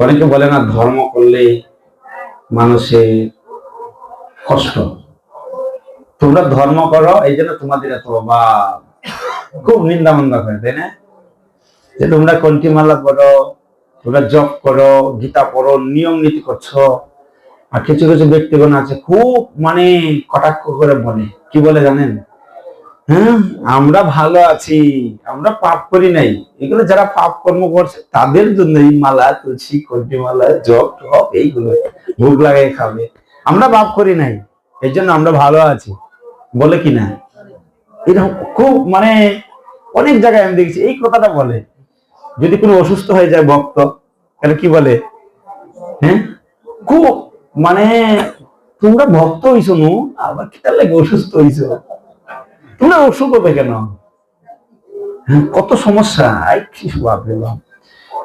অনেকে বলে না, ধর্ম করলে মানুষের কষ্ট। তোমরা ধর্ম করো, এই জন্য তোমাদের এত অভাব। খুব নিন্দা মন্দা করে তাই না? যে তোমরা কন্টি মালা করো তোমরা জপ করো, গীতা পড়ো, নিয়ম নীতি করছ, আর কিছু কিছু ব্যক্তিগণ আছে, খুব মানে কটাক্ষ করে বলে। কি বলে জানেন? হ্যাঁ আমরা ভালো আছি। আমরা পাপ করি নাই। এগুলো যারা পাপ কর্ম করছে, তাদের জন্য এই মালা, তুলসী কন্টি মালা জপ টপ এইগুলো ভোগ লাগাই খাবে। আমরা পাপ করি নাই এই জন্য আমরা ভালো আছি। বলে কি না? এরকম খুব মানে অনেক জায়গায় আমি দেখছি, এই কথাটা বলে। যদি কোনো অসুস্থ হয়ে যায় ভক্ত, তাহলে কি বলে? হ্যাঁ? খুব মানে তোমরা ভক্ত হইছো নু, আবার কি তার লাগে অসুস্থ হইছো? তোমরা অসুখ হবে কেন? হ্যাঁ, কত সমস্যা। বাপরে বাপ।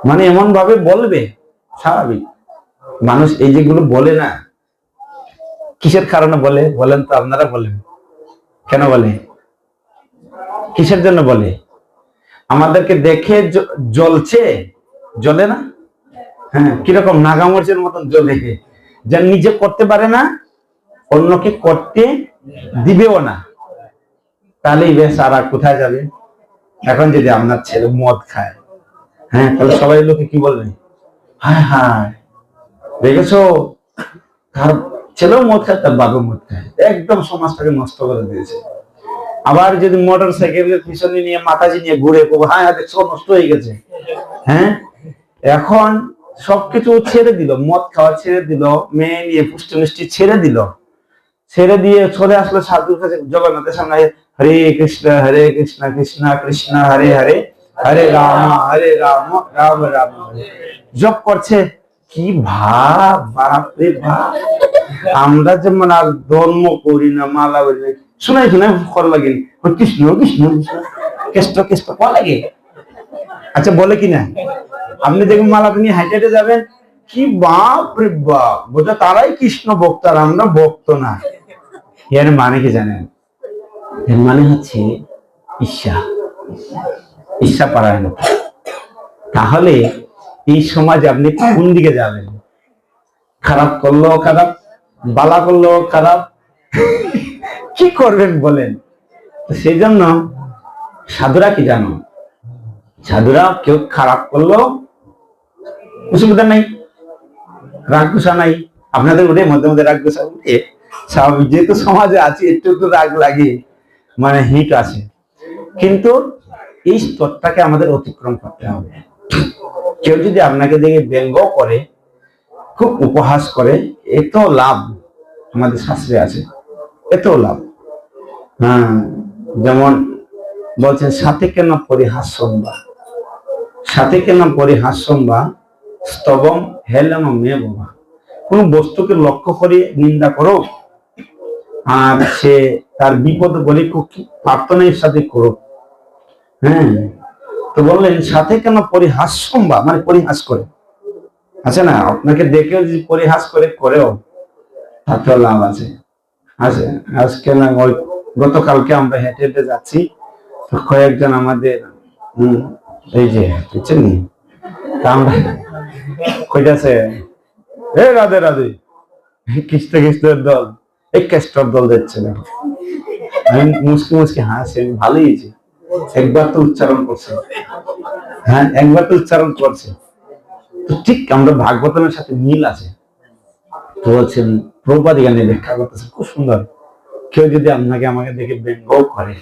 মানে এমন ভাবে বলবে স্বাভাবিক। মানুষ এই যেগুলো বলে না কিসের কারণে বলে? বলেন তো আপনারা বলেন। কেন বলে? কিসের জন্য বলে? আমাদেরকে দেখে জ্বলছে? জ্বলে না? হ্যাঁ কীরকম নাগামরিচের মতন জ্বলে। যা নিজে করতে পারে না অন্যকে করতে দিবেও না। তাহলেই বেশ আর কোথায় যাবে? এখন যদি আপনার ছেলে মদ খায় হ্যাঁ তাহলে সবাই লোকে কি বলবে? হায় হায়, দেখেছ? তার ছেলেও মদ খায়, তার বাবা মদ খায়। একদম সমাজটাকে নষ্ট করে দিয়েছে। আবার যদি মোটর সাইকেলের পিছনে নিয়ে, মাতাজি নিয়ে ঘুরে, খুব হ্যাঁ হ্যাঁ দেখছ, নষ্ট হয়ে গেছে। হ্যাঁ? এখন সবকিছু ছেড়ে দিল, মদ খাওয়া ছেড়ে দিল, মেয়ে নিয়ে পুষ্টি মিষ্টি ছেড়ে দিল। ছেড়ে দিয়ে চলে আসলো সাধুর কাছে, জগন্নাথের সামনে হরে কৃষ্ণ হরে কৃষ্ণ কৃষ্ণ কৃষ্ণ, হরে হরে হরে রাম হরে রাম রাম রাম জপ করছে? কি ভাব, বাপ ভাব আমরা যেমন আর ধর্ম করি না, মালা করি না। শোনাই শোনাই কর লাগে কৃষ্ণ কৃষ্ণ কৃষ্ণ। কৃষ্ণ কৃষ্ণ কর লাগে। আচ্ছা বলে কি না? আপনি দেখুন মালা নিয়ে হাইটে হাইটে যাবেন। কি বাপ রে বাপ। বোঝা তারাই কৃষ্ণ ভক্ত আর আমরা ভক্ত না। এর মানে কি জানেন? এর মানে হচ্ছে ঈর্ষা ঈর্ষা লোক। তাহলে এই সমাজে আপনি কোন দিকে যাবেন? খারাপ করলেও খারাপ, বালা করলেও খারাপ। কি করবেন বলেন? সেই জন্য সাধুরা কি জানো? সাধুরা কেউ খারাপ করলেও অসুবিধা নাই, রাগ গুসা নাই। আপনাদের উঠে মধ্যে মধ্যে রাগ গুসা উঠে। স্বাভাবিক, যেহেতু সমাজে আছি, একটু একটু রাগ লাগে। মানে হিট আছে। কিন্তু এই স্তরটাকে আমাদের অতিক্রম করতে হবে। কেউ যদি আপনাকে দেখে ব্যঙ্গ করে, খুব উপহাস করে এত লাভ আমাদের শাস্ত্রে আছে। এত লাভ। হ্যাঁ যেমন বলছেন, সাথে কেন পরিহাস্যম বা? সাথে কেন পরিহাস্যম বা? স্তবম হেলম মে বাবা কোন বস্তুকে লক্ষ্য করে নিন্দা করো? আর সে তার বিপদ বলে প্রার্থনার সাথে করুক। হ্যাঁ? তো বললেন, সাথে কেন পরিহাস্যম বা মানে পরিহাস করে। আছে না? আপনাকে দেখেও যদি পরিহাস করে, করেও তাতেও লাভ আছে। আছে? আজকে না, ওই গতকালকে আমরা হেঁটে হেঁটে যাচ্ছি কয়েকজন আমাদের এই যে, বুঝছেন আমরা কইতাছে, এ রাধে রাধে কৃষ্ণ কৃষ্ণের দল। এই কেষ্টর দল না আমি হাসি, ভালোই একবার তো উচ্চারণ করছে। হ্যাঁ একবার তো উচ্চারণ করছে। তো ঠিক আমরা সাথে মিল আছে। তো বলছেন গানে ব্যাখ্যা করতেছে, খুব সুন্দর। কেউ যদি আপনাকে আমাকে দেখে ব্যঙ্গ করে,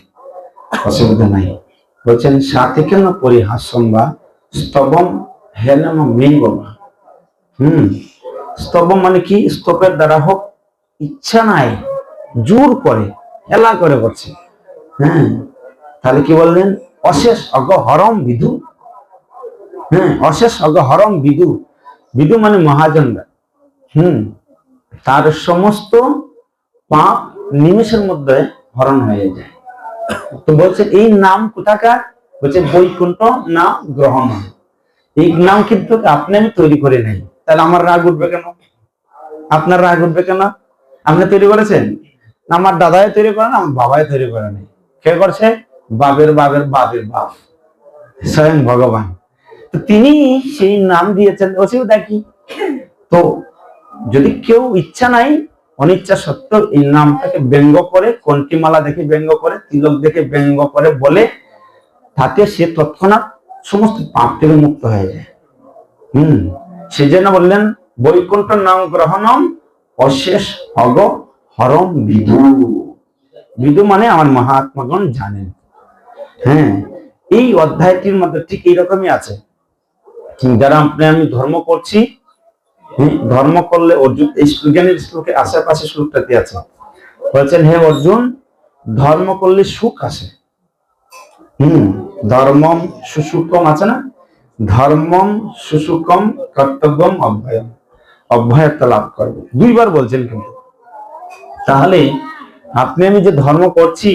অসুবিধা নাই। বলছেন সাথে কেন পরিহাসম বা স্তবম হেলম মেঙ্গমা। হম, স্তবম মানে কি? স্তবের দ্বারা হোক ইচ্ছা নাই, জোর করে এলা করে করছে হ্যাঁ তাহলে কি বললেন? অশেষ অগহরম বিধু হ্যাঁ অশেষ অগহরম বিদু। বিদু মানে মহাজনরা। হুম, তার সমস্ত পাপ নিমেষের মধ্যে হরণ হয়ে যায়। তো বলছে, এই নাম কোথাকার? বলছে, বৈকুণ্ঠ নাম গ্রহণ এই নাম কিন্তু আপনি আমি তৈরি করে নাই। তাহলে আমার রাগ উঠবে কেন? আপনার রাগ উঠবে কেন? আপনি তৈরি করেছেন? আমার দাদাই তৈরি করেন, আমার বাবাই তৈরি করে নাই কে করছে? বাবের বাবের বাবের বাপ। স্বয়ং ভগবান। তিনি সেই নাম দিয়েছেন, অসুবিধা কি? তো যদি কেউ ইচ্ছা নাই, অনিচ্ছা সত্ত্বেও এই নামটাকে ব্যঙ্গ করে কন্টিমালা দেখে ব্যঙ্গ করে, তিলক দেখে ব্যঙ্গ করে বলে, তাতে সে তৎক্ষণাৎ সমস্ত পাপ থেকে মুক্ত হয়ে যায়। হম, সেই জন্য বললেন, বৈকুণ্ঠ নাম গ্রহণম অশেষ হগ হরম বিদু। বিদু মানে আমার মহাত্মাগণ জানেন। হ্যাঁ এই অধ্যায়টির মধ্যে ঠিক এইরকমই আছে। যারা আপনি আমি ধর্ম করছি হ্যাঁ, ধর্ম করলে অর্জুন এই জ্ঞানের শ্লোকে আশেপাশে শ্লোকটাতে আছে বলছেন হে অর্জুন ধর্ম করলে সুখ আসে। হম ধর্মম সুসুকম আছে না? ধর্মম সুসুকম কর্তব্যম অভ্যয়ম অভ্যয়ত্ব লাভ করবে। দুইবার বলছেন কিন্তু। তাহলে আপনি আমি যে ধর্ম করছি,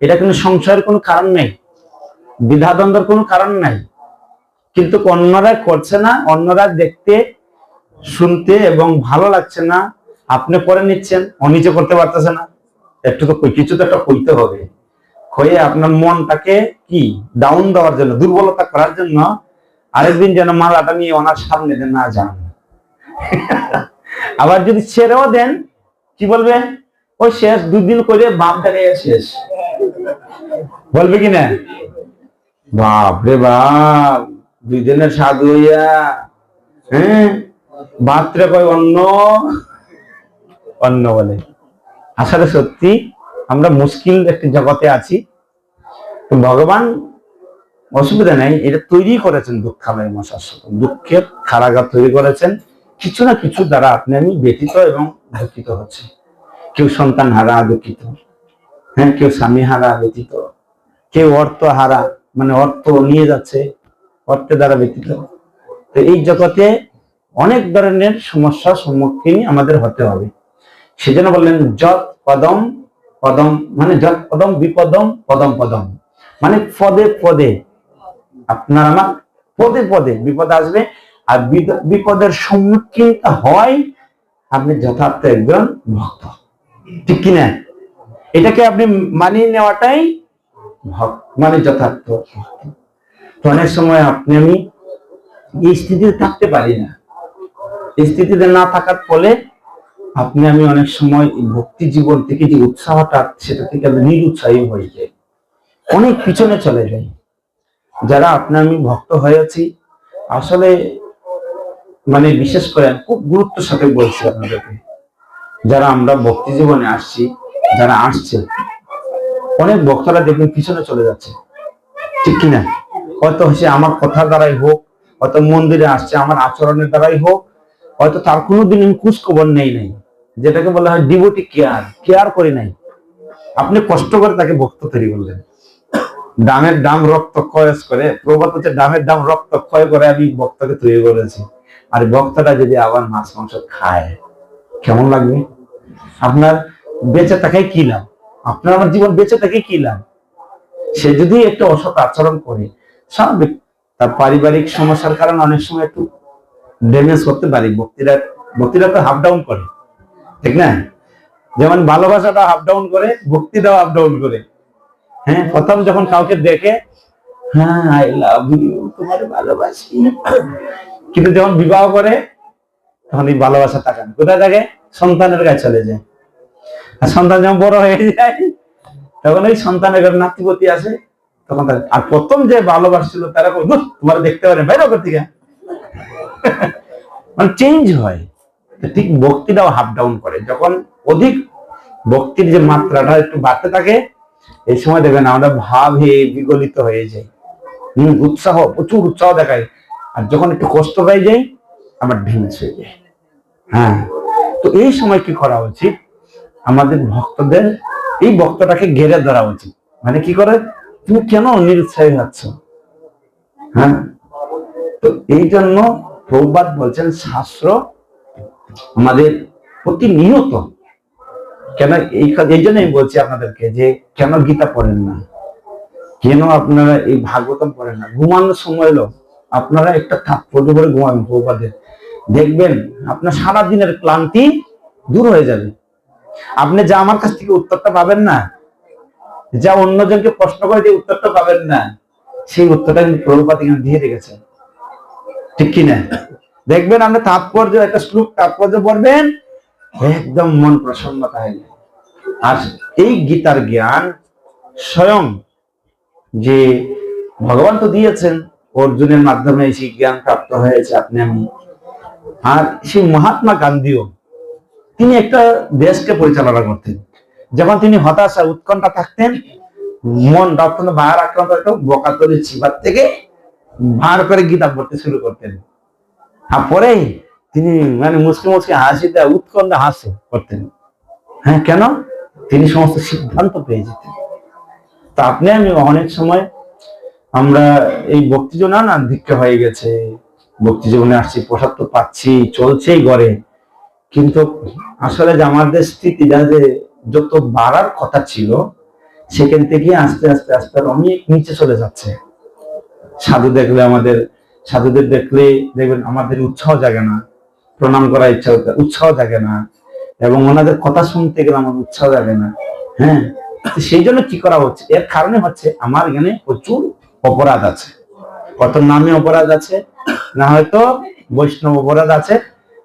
এটা কিন্তু সংশয়ের কোনো কারণ নেই, দ্বিধাদ্বন্দ্বের কোনো কারণ নাই। কিন্তু অন্যরা করছে না, অন্যরা দেখতে, শুনতে এবং ভালো লাগছে না, আপনি করে নিচ্ছেন নিজে করতে পারতেছে না। একটু তো কিছু তো একটা কইতে হবে। হয়ে আপনার মনটাকে কি ডাউন দেওয়ার জন্য, দুর্বলতা করার জন্য আরেকদিন যেন মালাটা নিয়ে ওনার সামনে না যান। আবার যদি ছেড়েও দেন, কি বলবে ওই শেষ, দুদিন করে বাপ দাঁড়িয়ে শেষ। বলবে কি না? বাপ রে বাপ দুই দিনের সাধু হইয়া হ্যাঁ? বাত্রে কয় অন্য অন্য বলে। আসলে সত্যি, আমরা মুশকিল একটি জগতে আছি। ভগবান অসুবিধা নাই, এটা তৈরি করেছেন দুঃখালয় মশাশ্বত দুঃখের কারাগার তৈরি করেছেন। কিছু না কিছু দ্বারা আপনি আমি ব্যথিত এবং দুঃখিত হচ্ছে। কেউ সন্তান হারা দুঃখিত হ্যাঁ কেউ স্বামী হারা ব্যথিত, কেউ অর্থ হারা মানে অর্থ নিয়ে যাচ্ছে, অর্থের দ্বারা ব্যতীত তো এই জগতে অনেক ধরনের সমস্যার সম্মুখীন আমাদের হতে হবে। সেজন্য বললেন যত পদম পদম মানে যত পদম, বিপদম, পদম পদম। মানে পদে পদে, আপনার আমার পদে পদে বিপদ আসবে আর বিপদের সম্মুখীন হয় আপনি যথার্থ একজন ভক্ত। ঠিক কিনা? এটাকে আপনি মানিয়ে নেওয়াটাই মানে যথার্থ তো অনেক সময় আপনি, আমি এই স্থিতিতে থাকতে পারি না। এই স্থিতিতে না থাকার ফলে আপনি, আমি অনেক সময় ভক্তি জীবন থেকে যে উৎসাহটা, সেটা থেকে আমি নিরুৎসাহী হয়ে যাই। অনেক পিছনে চলে যাই। যারা আপনি আমি ভক্ত হয়েছি আসলে মানে বিশেষ করে খুব গুরুত্বের সাথে বলছি আপনাদেরকে। যারা আমরা ভক্তি জীবনে আসছি, যারা আসছে, অনেক ভক্তরা দেখবেন পিছনে চলে যাচ্ছে। ঠিক কিনা? হয়তো সে আমার কথার দ্বারাই হোক, হয়তো মন্দিরে আসছে, আমার আচরণের দ্বারাই হোক, হয়তো তার কোনোদিন আমি খোঁজ খবর নেই নাই। যেটাকে বলা হয় ডিভোটি কেয়ার কেয়ার করি নাই। আপনি কষ্ট করে তাকে ভক্ত তৈরি করলেন। দামের দাম রক্ত ক্ষয় করে, প্রবাদ হচ্ছে দামের দাম রক্ত ক্ষয় করে আমি ভক্তকে তৈরি করেছি। আর ভক্তটা যদি আবার মাছ মাংস খায়, কেমন লাগবে? আপনার বেঁচে থাকাই কি লাভ? আপনার আমার জীবন বেঁচে থাকে কি লাভ? সে যদি একটু অসৎ আচরণ করে, স্বাভাবিক। তার পারিবারিক সমস্যার কারণে অনেক সময় একটু ড্যামেজ করতে পারি। ভক্তিরা ভক্তিরা তো হাফ ডাউন করে, ঠিক না? যেমন ভালোবাসাটা হাফ ডাউন করে ভক্তিটাও আপ ডাউন করে। হ্যাঁ প্রথম যখন কাউকে দেখে হ্যাঁ আই লাভ ইউ তোমার ভালোবাসি। কিন্তু যখন বিবাহ করে, তখন এই ভালোবাসা তাকান। কোথায় থাকে? সন্তানের কাছে চলে যায়। আর সন্তান যখন বড় হয়ে যায়, তখন ওই সন্তানের ঘরে নাতিপতি আসে, তখন তার- আর প্রথম যে ভালোবাসছিল, তারা তোমার দেখতে পারে বাইরে থেকে মানে চেঞ্জ হয়। ঠিক ভক্তিটাও হাফ ডাউন করে। যখন অধিক ভক্তির যে মাত্রাটা একটু বাড়তে থাকে, এই সময় দেখবেন আমরা ভাবে বিগলিত হয়ে যাই হম উৎসাহ, প্রচুর উৎসাহ দেখায়। আর যখন একটু কষ্ট পেয়ে যাই আবার ভেঙে হয়ে যায়। হ্যাঁ। তো এই সময় কি করা উচিত? আমাদের ভক্তদের এই ভক্তটাকে ঘেরে ধরা উচিত। মানে কি করে? তুমি কেন নিরুৎসাহী হচ্ছ? হ্যাঁ। তো এই জন্য প্রবাদ বলছেন, শাস্ত্র আমাদের প্রতিনিয়ত কেন এই এই জন্য আমি বলছি আপনাদেরকে যে কেন গীতা পড়েন না? কেন আপনারা এই ভাগবতম পড়েন না? ঘুমানোর সময় এলো আপনারা একটা থাপ্পড় করে ঘুমাবেন প্রবাদের দেখবেন আপনার সারা দিনের ক্লান্তি দূর হয়ে যাবে। আপনি যা আমার কাছ থেকে উত্তরটা পাবেন না, যা অন্যজনকে প্রশ্ন করে যে উত্তরটা পাবেন না, সেই উত্তরটা কিন্তু প্রভুপাত এখানে দিয়ে রেখেছেন ঠিক কি না দেখবেন আপনি তাৎপর্য, একটা শ্লোক তাৎপর্য পড়বেন, একদম মন প্রসন্নতা হয়ে যায় আর এই গীতার জ্ঞান স্বয়ং যে ভগবান তো দিয়েছেন অর্জুনের মাধ্যমে সেই জ্ঞান প্রাপ্ত হয়েছে আপনি আমি আর সেই মহাত্মা গান্ধীও, তিনি একটা দেশকে পরিচালনা করতেন। যখন তিনি হতাশা, উৎকণ্ঠা থাকতেন, মন অত্যন্ত বাহার আক্রান্ত হতো বকাতলি চিবার থেকে ভার করে গীতা পড়তে শুরু করতেন। আর পরে তিনি মানে মুসলিম মুসকে হাসিতে, উৎকণ্ঠা হাসে করতেন। হ্যাঁ কেন? তিনি সমস্ত সিদ্ধান্ত পেয়ে যেতেন। তা আপনি আমি অনেক সময় আমরা এই ভক্তি জীবনে না, দীক্ষা হয়ে গেছে। ভক্তি জীবনে আসছি, প্রসাদ তো পাচ্ছি, চলছেই গড়ে কিন্তু আসলে যে আমাদের স্থিতি, যা যে যত বাড়ার কথা ছিল, সেখান থেকে আস্তে আস্তে আস্তে অনেক নিচে চলে যাচ্ছে। সাধু দেখলে আমাদের, সাধুদের দেখলে দেখবেন আমাদের উৎসাহ জাগে না। প্রণাম করার ইচ্ছা, উৎসাহ জাগে না। এবং ওনাদের কথা শুনতে গেলে আমার উৎসাহ জাগে না। হ্যাঁ সেই জন্য কি করা হচ্ছে? এর কারণে হচ্ছে আমার এখানে প্রচুর অপরাধ আছে। কত নামে অপরাধ আছে, না হয়তো বৈষ্ণব অপরাধ আছে।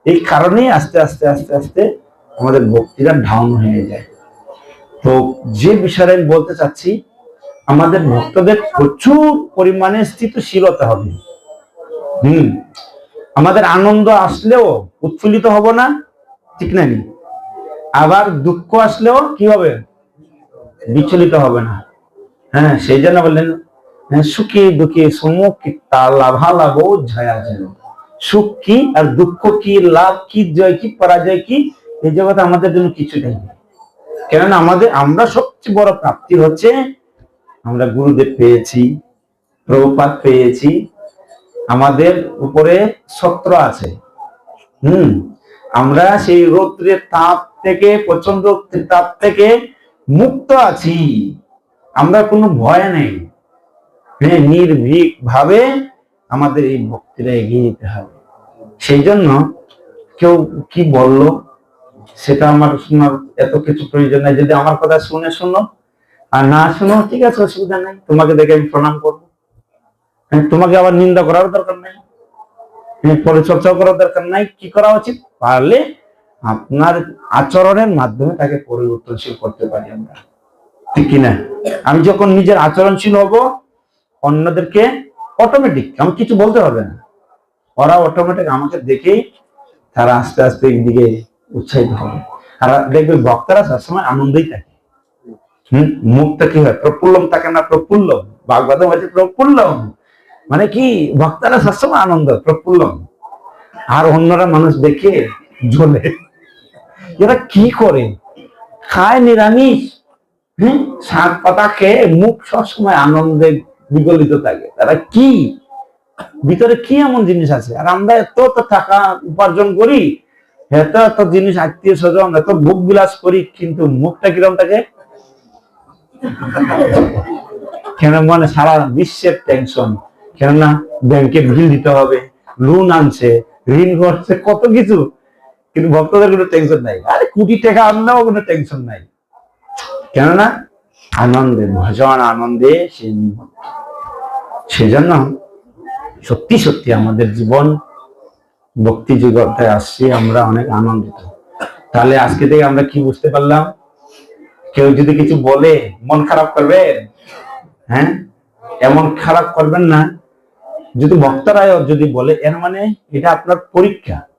এই কারণেই আস্তে আস্তে আস্তে আস্তে আমাদের ভক্তিটা ডাউন হয়ে যায়। তো যে বিষয়ে আমি বলতে চাচ্ছি, আমাদের ভক্তদের প্রচুর পরিমাণে স্থিতিশীল হতে হবে। হম, আমাদের আনন্দ আসলেও উৎফুল্লিত হব না, ঠিক না? আবার দুঃখ আসলেও কি হবে? বিচলিত হবে না। হ্যাঁ সেই জন্য বললেন সুখী দুঃখী সম্মুখী তা লাভা লাভ ঝয়া যেন। সুখ কি আর দুঃখ কি, লাভ কি, জয় কি, পরাজয় কি, এই জগতে আমাদের জন্য কিছু নেই। কেননা আমাদের, আমরা সবচেয়ে বড় প্রাপ্তি হচ্ছে, আমরা গুরুদেব পেয়েছি প্রভুপাত পেয়েছি, আমাদের উপরে সত্র আছে। হুম, আমরা সেই রৌদ্রের তাপ থেকে, প্রচণ্ড তাপ থেকে মুক্ত আছি। আমরা কোনো ভয় নেই। হ্যাঁ নির্ভীক ভাবে আমাদের এই ভক্তিটা এগিয়ে যেতে হবে। সেই জন্য কেউ কি বলল সেটা আমার শোনার এত কিছু প্রয়োজন নাই। যদি আমার কথা শুনে শোনো আর না শোনো ঠিক আছে অসুবিধা নাই। তোমাকে দেখে আমি প্রণাম করব। হ্যাঁ, তোমাকে আবার নিন্দা করার দরকার নাই। হ্যাঁ, পরিচর্যাও করার দরকার নাই। কি করা উচিত? পারলে আপনার আচরণের মাধ্যমে তাকে পরিবর্তনশীল করতে পারি আমরা। ঠিক কিনা? আমি যখন নিজের আচরণশীল হব অন্যদেরকে অটোমেটিক আমি কিছু বলতে হবে না। ওরা অটোমেটিক আমাকে দেখেই তারা আস্তে আস্তে এই দিকে উৎসাহিত হবে। আর দেখবে বক্তারা সবসময় আনন্দেই থাকে। হম, মুখটা কি হয়? প্রফুল্লম থাকে না প্রফুল্ল ভাগবত হচ্ছে প্রফুল্লম। মানে কি ভক্তারা সবসময় আনন্দ, প্রফুল্লম। আর অন্যরা মানুষ দেখে জ্বলে এরা কি করে? খায় নিরামিষ। হ্যাঁ শাক পাতা খেয়ে মুখ সবসময় আনন্দে বিগলিত থাকে। তারা কি? ভিতরে কি এমন জিনিস আছে? আর আমরা এত তো টাকা উপার্জন করি, এত এত জিনিস আত্মীয় স্বজন, এত ভোগ বিলাস করি, কিন্তু মুখটা কিরম থাকে? কেন মানে সারা বিশ্বের টেনশন কেননা ব্যাংকে বিল দিতে হবে লোন আনছে, ঋণ করছে, কত কিছু। কিন্তু ভক্তদের কোনো টেনশন নাই। আরে কোটি টাকা আনলেও কোনো টেনশন নাই। কেননা আনন্দে, ভজন আনন্দে সে সেজন্য সত্যি সত্যি আমাদের জীবন ভক্তি জগতে আসছি, আমরা অনেক আনন্দিত। তাহলে আজকে থেকে আমরা কি বুঝতে পারলাম? কেউ যদি কিছু বলে, মন খারাপ করবেন? হ্যাঁ? এমন খারাপ করবেন না। যদি বক্তারাও যদি বলে, এর মানে এটা আপনার পরীক্ষা।